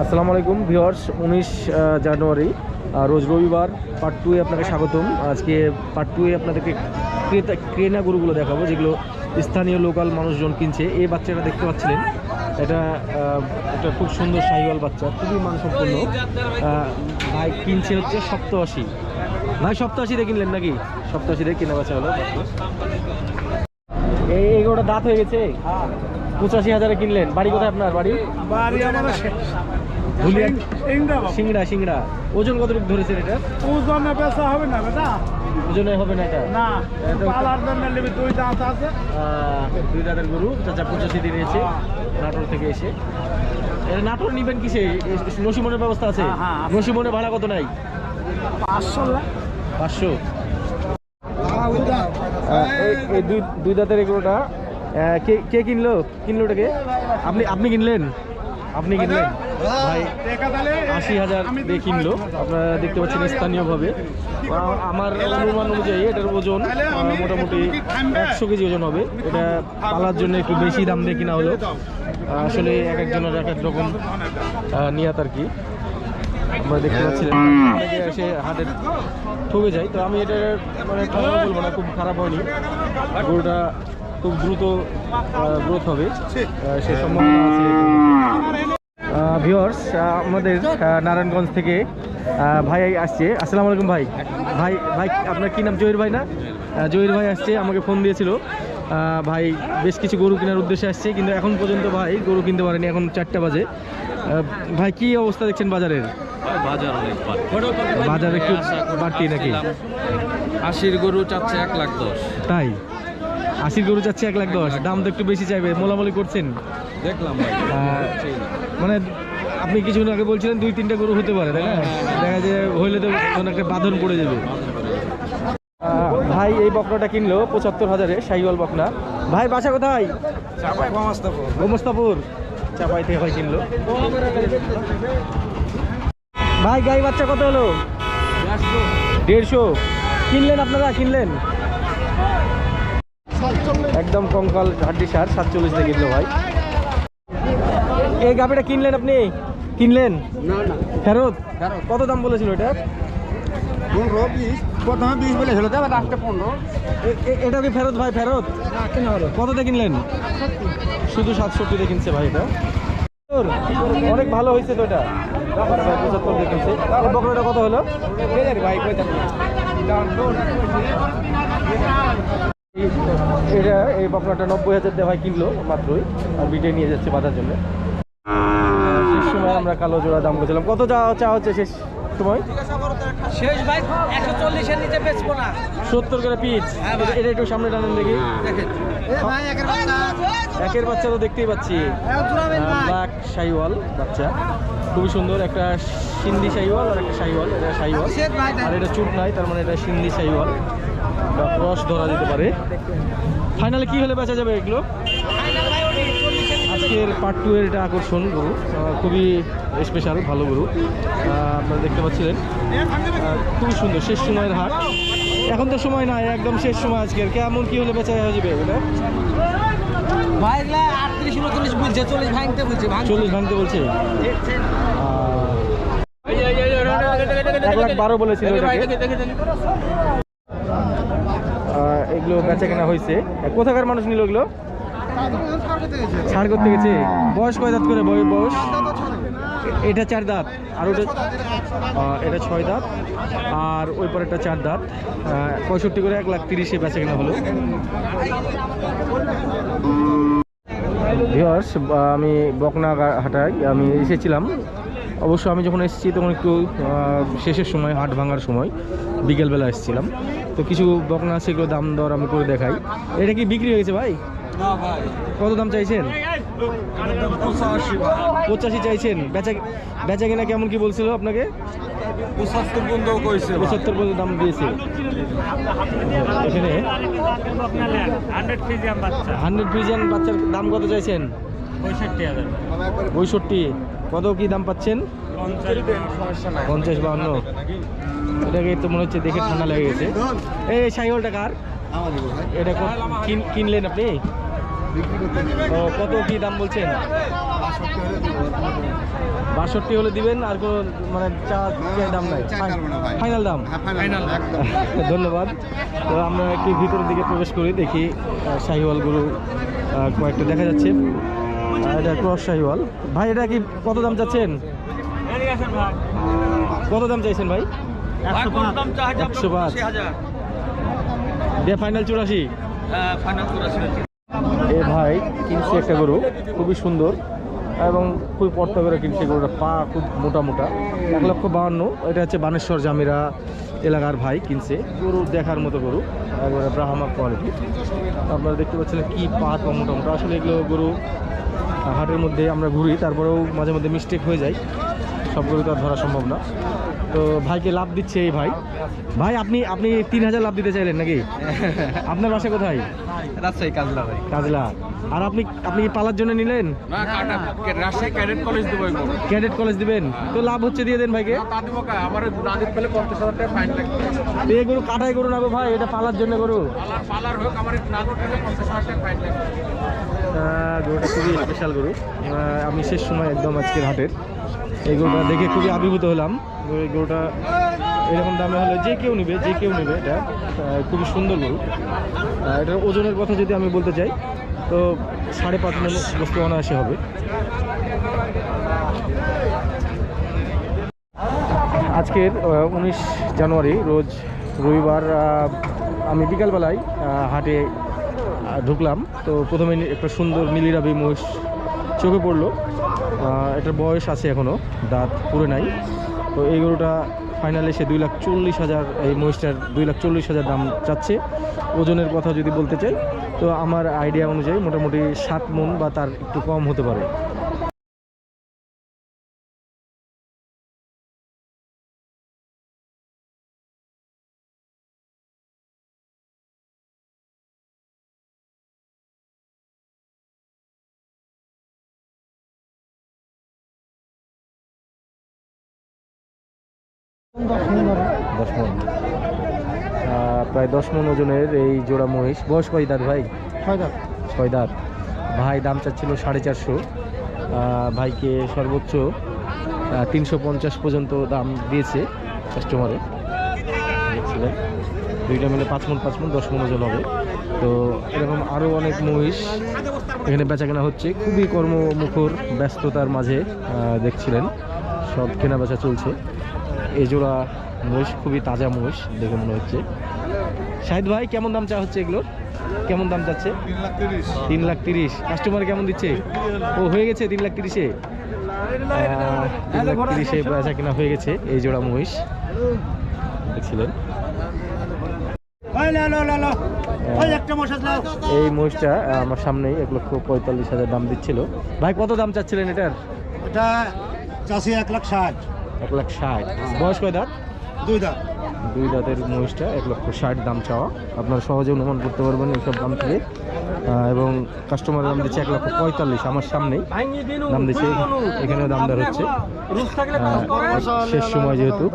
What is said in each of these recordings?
আসসালামু আলাইকুম ভিওয়ার্স উনিশ জানুয়ারি রোজ রবিবার পার্ট টুয়ে আপনাকে স্বাগতম। আজকে পার্ট টুয়ে আপনাদেরকে ক্রেতা ক্রেনা গরুগুলো দেখাবো, যেগুলো স্থানীয় লোকাল মানুষজন কিনছে। এই বাচ্চাটা দেখতে পাচ্ছিলেন। এটা একটা খুব সুন্দর শাহিওয়াল বাচ্চা, খুবই মানসম্পন্ন। ভাই কিনছে হচ্ছে সপ্তআশি। ভাই, সপ্তআশিতে কিনলেন নাকি? সপ্তআশিতে কিনা বাচ্চা হলো। এই এগুলোটা দাঁত হয়ে গেছে? পঁচাশি হাজারে কিনলেন। বাড়ি কোথায় আপনার? বাড়ি? আমার। সিংড়া সিংড়া ওজন কতটুকু ধরেছেন এটা ওজনে বেচা হবে না বেটা। ওজনে হবে না এটা? না পালার জন্য নেবে দুই দাঁত আছে। দুই দাঁতের গরু চাচা পঁচাশি দিন এসে নাটোর থেকে এসে। এটা নাটোর নিবেন কিসে? নসিমনের ব্যবস্থা আছে? হ্যাঁ, হ্যাঁ, নসিমনে ভাড়া কত নাই? পাঁচশো পাঁচশো। এই দুই দুই দাঁতের এগুলোটা কে কে কিনলো? কিনলো ওটাকে? আপনি আপনি কিনলেন? আপনি কিনলেন? ভাই আশি হাজার দিয়ে কিনলো। আপনারা দেখতে পাচ্ছেন স্থানীয়ভাবে। আমার অনুমান অনুযায়ী এটার ওজন মোটামুটি একশো কেজি ওজন হবে। এটা পালার জন্য একটু বেশি দাম দিয়ে কিনা হলো। আসলে এক একজনের এক এক রকম নিয়াত আর কি। আমরা দেখতে পাচ্ছিলাম। এসে হাটে ঠকে যায়। তো আমি এটা মানে বলব না খুব খারাপ হয়নি। গরুটা খুব দ্রুত গ্রোথ হবে। সে সম্ভাবনা আছে। ভিওর্স আমাদের নারায়ণগঞ্জ থেকে ভাই আসছে। আসসালামু আলাইকুম ভাই। ভাই ভাই আপনার কী নাম? জহির ভাই না? জহির ভাই আসছে আমাকে ফোন দিয়েছিল। ভাই বেশ কিছু গরু কেনার উদ্দেশ্যে আসছে কিন্তু এখন পর্যন্ত ভাই গরু কিনতে পারেনি এখন চারটা বাজে। ভাই কি অবস্থা দেখছেন বাজারের? বাজার অনেক বাজার একটু বাড়তি নাকি? আশির গরু চাচ্ছে এক লাখ দশ। তাই? আশির গরু যাচ্ছে এক লাখ দশ। দাম তো একটু বেশি চাইবে। মোলামলি করছেন? দেখলাম মানে আপনি কিছুদিন আগে বলছিলেন দুই তিনটা গরু হতে পারে তাই না? দেখা যায় হইলে তো কোনো একটা বাঁধন পড়ে যাবে। ভাই এই বকনাটা কিনলো পঁচাত্তর হাজারে শাহিওয়াল বকনা। ভাই বাসা কোথায়? গোমস্তাপুর। চাপাই থেকে ভাই কিনলো। ভাই গাই বাচ্চা কত হলো? দেড়শো। কিনলেন আপনারা? কিনলেন? একদম কঙ্কাল হাড্ডি সার সাতচল্লিশ দিয়ে কিনলো ভাই। এই গাভিটা কিনলেন আপনি? কিনলেন? ফেরত? কত দাম বলেছিল এটা? পনেরো বিশ। প্রথমে বিশ বলেছিল তো লাস্টে পনেরো। এটা কি ফেরত ভাই ফেরত? কততে কিনলেন? শুধু সাতষট্টিতে কিনছে ভাই এটা। অনেক ভালো হয়েছে তো এটা। পঁচাত্তর কিনছে। বকরাটা কত হলো? ভাই এটা এই বকরাটা নব্বই হাজার ভাই কিনলো মাত্রই আর বিটে নিয়ে যাচ্ছে বাঁধার জন্য। শেষ সময় আমরা কালো জোড়া দাম বলছিলাম কত চা চা হচ্ছে শেষ সময়? শেষ ভাই একশো চল্লিশের নিচে বেচবো না। সত্তর করে পিচ। এটা একটু সামনে টানেন দেখি। একের বাচ্চা। একের বাচ্চা তো দেখতেই পাচ্ছি। ব্ল্যাক শাইওয়াল বাচ্চা। খুবই সুন্দর একটা সিন্ধি শাইওয়াল আর একটা শাইওয়াল। এটা শাইওয়াল। আর এটা চুট নাই তার মানে এটা সিন্ধি শাইওয়াল। বা ক্রস ধরা যেতে পারে। ফাইনালে কি হলে বেচা যাবে এগুলো? আজকের পার্ট টু এর এটা আকর্ষণ গরু। খুবই স্পেশাল ভালো গরু। আপনারা দেখতে পাচ্ছিলেন। খুবই সুন্দর শেষ সময়ের হাট। এখন তো সময় নাই একদম শেষ সময় আজকের। কেমন কি হলে বেচা হয়ে যাবে এটা চল্লিশ ভাঙতে বলছে এক লাখ বারো বলেছিল এগুলো বেচা কেনা হয়েছে। কোথাকার মানুষ নিল এগুলো? ছাড় করতে গেছে। বয়স কয় দাঁত করে? বয়- বয়স? এটা চার দাঁত। আর ওটা এটা ছয় দাঁত। আর ওই পরেরটা চার দাঁত। পঁয়ষট্টি করে এক লাখ তিরিশে বেচা কেনা হলো। আমি বকনা হাটায় আমি এসেছিলাম। অবশ্য আমি যখন এসেছি তখন একটু শেষের সময় হাট ভাঙার সময় বিকেলবেলা এসেছিলাম। তো কিছু বকনা আছে এগুলো দাম দর আমি করে দেখাই। এটা কি বিক্রি হয়েছে ভাই? কত দাম চাইছেন? পঁচাশি চাইছেন। বেচা বেচা কিনা কেমন কি বলছিল আপনাকে? পঁচাত্তর পর্যন্ত কইছে পঁচাত্তর পর্যন্ত দাম দিয়েছে। এখানে হান্ড্রেড বাচ্চা। বাচ্চার দাম কত চাইছেন? পঁয়ষট্টি হাজার। পঁয়ষট্টি। কত কি দাম পাচ্ছেন? পঞ্চাশ বাউন্ন এটাকে তো মনে হচ্ছে দেখে ঠান্ডা লেগে গেছে। এই সাইকেলটা কার? এটা কিনলেন আপনি? কত কি দাম বলছেন? বাষট্টি হলে দিবেন আর কোনো মানে চা দাম নাই। ফাইনাল দাম? হ্যাঁ ফাইনাল একদম ধন্যবাদ। তো আমরা একটু ভিতরের দিকে প্রবেশ করি দেখি শাহিওয়াল গরু কয়েকটা দেখা যাচ্ছে। এটা ক্রস শাহিওয়াল। ভাই এটা কি কত দাম চাচ্ছেন? কত দাম চাইছেন ভাই? একশো পাঁচ। দিয়ে ফাইনাল চুরাশি? এ ভাই কিনছি একটা গরু। খুবই সুন্দর। এবং খুবই পর্তা করে কিনছে গরুটা পা খুব মোটা মোটা। এক লক্ষ বাহান্ন। এটা হচ্ছে বানেশ্বর জামিরা এলাকার ভাই কিনছে। গরু দেখার মতো গরু, একবারে ব্রাহ্মা কোয়ালিটি আপনারা দেখতে পাচ্ছেন কি পা বা মোটা মোটা। আসলে এগুলো গরু হাটের মধ্যে আমরা ঘুরি, তারপরেও মাঝে মধ্যে মিস্টেক হয়ে যায়। সব গরু তো আর ধরা সম্ভব না। তো ভাইকে লাভ দিচ্ছে এই ভাই। ভাই আপনি আপনি তিন হাজার লাভ দিতে চাইলেন নাকি? আপনার বাসা কোথায়? রাজশাহী কাজলা ভাই। কাজলা। আর আপনি আপনি কি পালার জন্য নিলেন? ক্যাডেট কলেজ দিবেন? তো লাভ হচ্ছে দিয়ে দেন ভাইকে। এই গরু কাটাই গরু না গো ভাই এটা পালার জন্য গরু। গরুটা খুবই স্পেশাল গরু। আমি শেষ সময় একদম আজকের হাটের। এই গরুটা দেখে খুবই আবির্ভূত হলাম। এই গরুটা এরকম দামে হলে যে কেউ নেবে যে কেউ নেবে এটা খুবই সুন্দর গরু। এটার ওজনের কথা যদি আমি বলতে চাই তো সাড়ে পাঁচ মন বস্তু অনায়াসে হবে। আজকের উনিশ জানুয়ারি রোজ রবিবার আমি বিকালবেলায় হাটে ঢুকলাম। তো প্রথমে একটা সুন্দর নীলিরাবি মহিষ চোখে পড়ল। এটার বয়স আছে এখনও দাঁত পুরে নাই। তো এই গরুটা ফাইনালে সে দুই লাখ চল্লিশ হাজার, এই মহিষটার দুই লাখ চল্লিশ হাজার দাম চাচ্ছে। ওজনের কথা যদি বলতে চাই, তো আমার আইডিয়া অনুযায়ী মোটামুটি সাত মন বা তার একটু কম হতে পারে। দশ মন। প্রায় দশ মন ওজনের এই জোড়া মহিষ। বয়স কয় দাঁত ভাই? ছয় দাঁত। ভাই দাম চাচ্ছিল সাড়ে চারশো। ভাইকে সর্বোচ্চ তিনশো পঞ্চাশ পর্যন্ত দাম দিয়েছে কাস্টমারে দেখছিলেন। দুইটা মিলে পাঁচ মন পাঁচ মন দশ মন ওজন হবে। তো এরকম আরও অনেক মহিষ এখানে বেচা কেনা হচ্ছে। খুবই কর্মমুখর ব্যস্ততার মাঝে দেখছিলেন। সব কেনা বেচা চলছে। এই জোড়া মহিষ, খুবই তাজা মহিষ, দেখে মনে হচ্ছে। শাহিদ ভাই, কেমন দাম চা হচ্ছে এগুলোর? কেমন দাম চাচ্ছে তিন লাখ তিরিশ। কাস্টমার কেমন দিচ্ছে? ও, হয়ে গেছে তিন লাখ তিরিশে? তিন লাখ তিরিশে বেচা কিনা হয়ে গেছে এই জোড়া মহিষ। দেখছিলেন? এই মহিষটা আমার সামনেই এক লক্ষ পঁয়তাল্লিশ হাজার দাম দিচ্ছিল। ভাই, কত দাম চাচ্ছিলেন এটার? এটা চাষি এক লাখ ষাট। এক লাখ ষাট। বয়স কয় দাঁত? দুই দাম দুই দাঁতের মহিষটা এক লক্ষ ষাট দাম চাওয়া। আপনারা সহজে অনুমান করতে পারবেন এইসব দাম থেকে এবং কাস্টমারের দাম দিচ্ছে এক লক্ষ পঁয়তাল্লিশ আমার সামনেই। দাম দিচ্ছে এখানেও দাম দর হচ্ছে। শেষ সময় যেহেতু।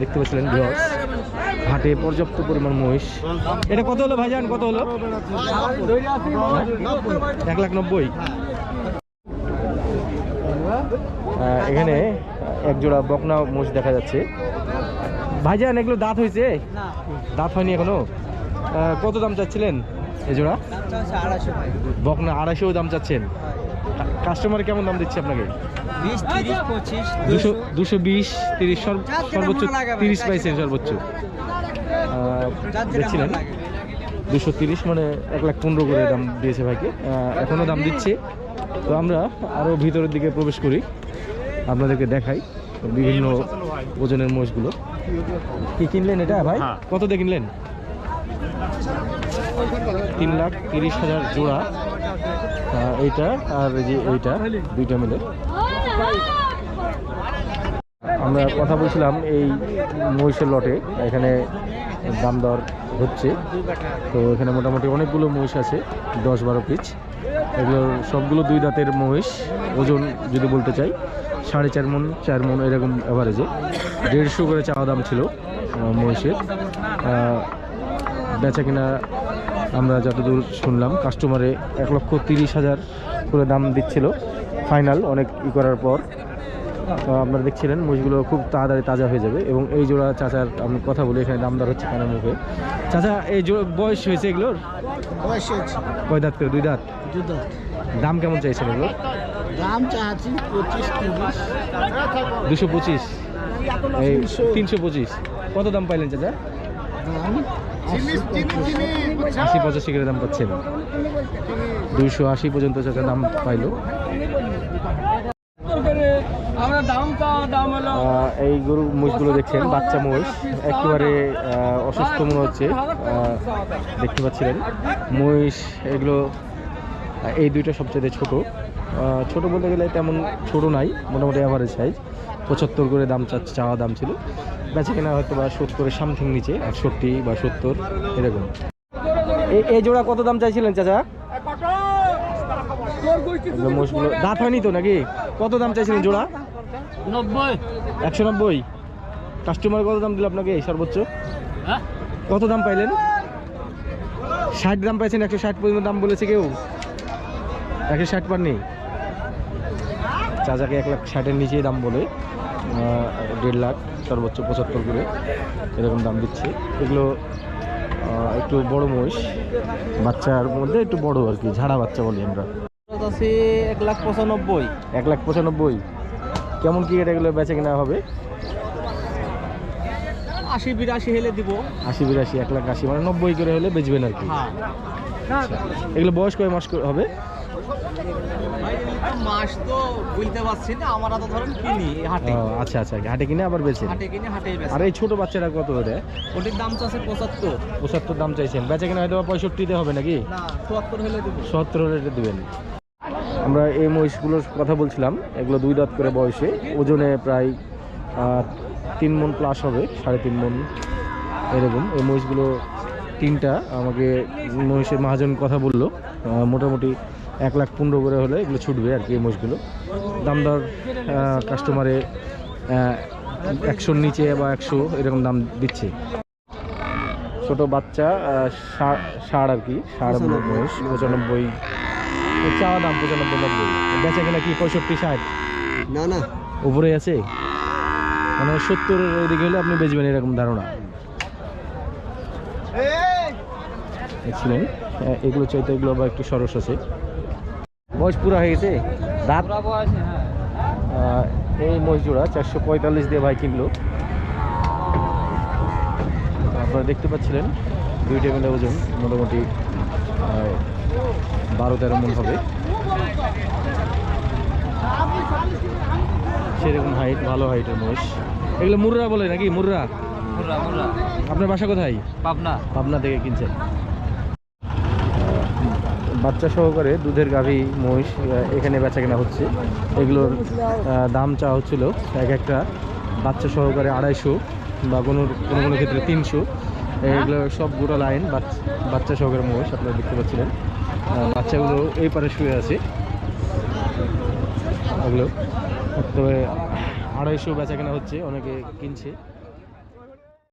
দেখতে পাচ্ছিলেন ভিউয়ার্স হাটে পর্যাপ্ত পরিমাণ মহিষ। এটা কত হলো ভাইজান? কত হলো? এক লাখ নব্বই। এখানে এক জোড়া বকনা মোষ দেখা যাচ্ছে। ভাইজান এগুলো দাঁত হয়েছে? দাঁত হয়নি এখনও? কত দাম চাচ্ছিলেন এই জোড়া? বকনা আড়াইশো দাম চাচ্ছেন। কাস্টমার কেমন দাম দিচ্ছে আপনাকে? দুশো বিশ তিরিশ সর্বোচ্চ তিরিশ পাইছেন সর্বোচ্চ। দেখছিলেন দুশো তিরিশ মানে এক লাখ পনেরো করে দাম দিয়েছে ভাইকে। এখনও দাম দিচ্ছে। তো আমরা আরও ভিতরের দিকে প্রবেশ করি। আপনাদেরকে দেখাই বিভিন্ন ওজনের মোষগুলো। কি কিনলেন এটা ভাই? কত দিয়ে কিনলেন? তিন লাখ তিরিশ হাজার জোড়া। এইটা আর এই যে এইটা দুইটা মিলে। আমরা কথা বলছিলাম এই মহিষের লটে এখানে দাম দর হচ্ছে। তো এখানে মোটামুটি অনেকগুলো মহিষ আছে দশ বারো পিচ। এগুলো সবগুলো দুই দাঁতের মহিষ ওজন যদি বলতে চাই। সাড়ে চার মন চার মন এরকম অ্যাভারেজে দেড়শো করে চাওয়া দাম ছিল মহিষের। বেচা কিনা আমরা যতদূর শুনলাম কাস্টমারে এক লক্ষ তিরিশ হাজার করে দাম দিচ্ছিল। ফাইনাল অনেক ই করার পর তো আপনারা দেখছিলেন মহিষগুলো খুব তাড়াতাড়ি তাজা হয়ে যাবে এবং এই জোড়া চাচার আমি কথা বলি এখানে দামদার হচ্ছে কানের মুখে। চাচা এই জো- বয়স হয়েছে এগুলোর? অবশ্যই কয় দাঁত করে? দুই দাঁত? দুধ দাম কেমন চাইছেন এগুলো? দাম চাচ্ছি পঁচিশ তিরিশ। দুশো পঁচিশ। এই তিনশো। পঁচিশ। কত দাম পাইলেন চাচা? আশি পঁচাশি। করে দাম পাচ্ছেন। দুইশো আশি পর্যন্ত চাচা দাম পাইলো। এই গরু মহিষগুলো দেখছেন বাচ্চা মহিষ একেবারে অসুস্থ মনে হচ্ছে। দেখতে পাচ্ছিলেন। মহিষ এগুলো এই দুইটা সবচেয়ে ছোট। ছোট বলতে গেলে তেমন ছোট নাই মোটামুটি অ্যাভারেজ সাইজ পঁচাত্তর করে দাম চাওয়া দাম ছিল। বেচে কেনা হয়তো বা সত্তরের সামথিং নিচে একষট্টি বা সত্তর এরকম। এই- জোড়া কত দাম চাইছিলেন চাচা? দাঁত হয়নি তো নাকি? কত দাম চাইছিলেন জোড়া? নব্বই। একশো নব্বই? কাস্টমার কত দাম দিল আপনাকে সর্বোচ্চ? হ্যাঁ? কত দাম পাইলেন? ষাট দাম পাইছেন একশো ষাট পর্যন্ত দাম বলেছে কেউ? একশো ষাট পাননি চাচাকে এক লাখ ষাটের নিচেই দাম বলে দেড় লাখ সর্বোচ্চ পঁচাত্তর করে এরকম দাম দিচ্ছে। এগুলো একটু বড় মহিষ বাচ্চার মধ্যে একটু বড় আর কি ঝাড়া বাচ্চা বলি আমরা। আছে এক লাখ পঁচানব্বই। এক লাখ পঁচানব্বই। কেমন কি এটা এগুলো বেচে কেনা হবে? আশি বিরাশি হেলে দিব। আশি বিরাশি এক লাখ আশি মানে নব্বই করে হলে বেচবেন আর কি। হ্যাঁ। এগুলো বয়স কয় মাস করে হবে? মাস তো বুঝতে পারছি না আমরা তো ধরেন কিনি হাটে। আচ্ছা আচ্ছা হাটে কিনে আবার বেচেন? হাটে কিনে হাটে আর এই ছোট বাচ্চারা কত ওটা ওটির দাম দাম চাইছেন। বেচে কিনা হয়তো হবে নাকি? না চুয়াত্তর হলে দিব। সত্তর হলে এটা দেবেন। আমরা এই মহিষগুলোর কথা বলছিলাম এগুলো দুই দাঁত করে বয়সে। ওজনে প্রায় তিন মন প্লাস হবে সাড়ে তিন মন এরকম। এই মহিষগুলো তিনটা। আমাকে মহিষের মহাজন কথা বলল। মোটামুটি এক লাখ পনেরো করে হলে এগুলো ছুটবে আর কি এই মহিষগুলো দাম দর কাস্টমারে একশোর নিচে বা একশো এরকম দাম দিচ্ছে। ছোট বাচ্চা ষাঁড় ষাঁড় আর কি ষাঁড় মহিষ পঁচানব্বই। চাওয়া দাম পঁচানব্বই নব্বই। বেচা কেনা কি পঁয়ষট্টি ষাট? না না। উপরে আছে? মানে সত্তরের ওইদিকে হলে আপনি বেচবেন এরকম ধারণা। দেখছিলেন? এগুলো চাইতে এগুলো আবার একটু সরস আছে। বয়স পুরা হয়ে গেছে? দাঁত এই মহিষ জোড়া চারশো পঁয়তাল্লিশ দিয়ে ভাই কিনলো। আপনারা দেখতে পাচ্ছিলেন দুই টেবিলের ওজন মোটামুটি বারো তেরো মন হবে। সেরকম হাইট ভালো হাইটের মহিষ। এগুলো মুর্রা বলে নাকি? মুর্রা। আপনার বাসা কোথায়? পাবনা। পাবনা থেকে কিনছেন। বাচ্চা সহকারে দুধের গাভী, মহিষ এখানে বেচা কেনা হচ্ছে। এগুলোর দাম চাওয়া হচ্ছিল এক একটা বাচ্চা সহকারে আড়াইশো বা কোনো কোনো কোনো ক্ষেত্রে তিনশো। এগুলো সব গোটা লাইন বাচ্চা সহকারে মহিষ, আপনারা দেখতে পাচ্ছিলেন। বাচ্চাগুলো এই পারে শুয়ে আছে। ওগুলো তবে আড়াইশো বেচা কেনা হচ্ছে, অনেকে কিনছে।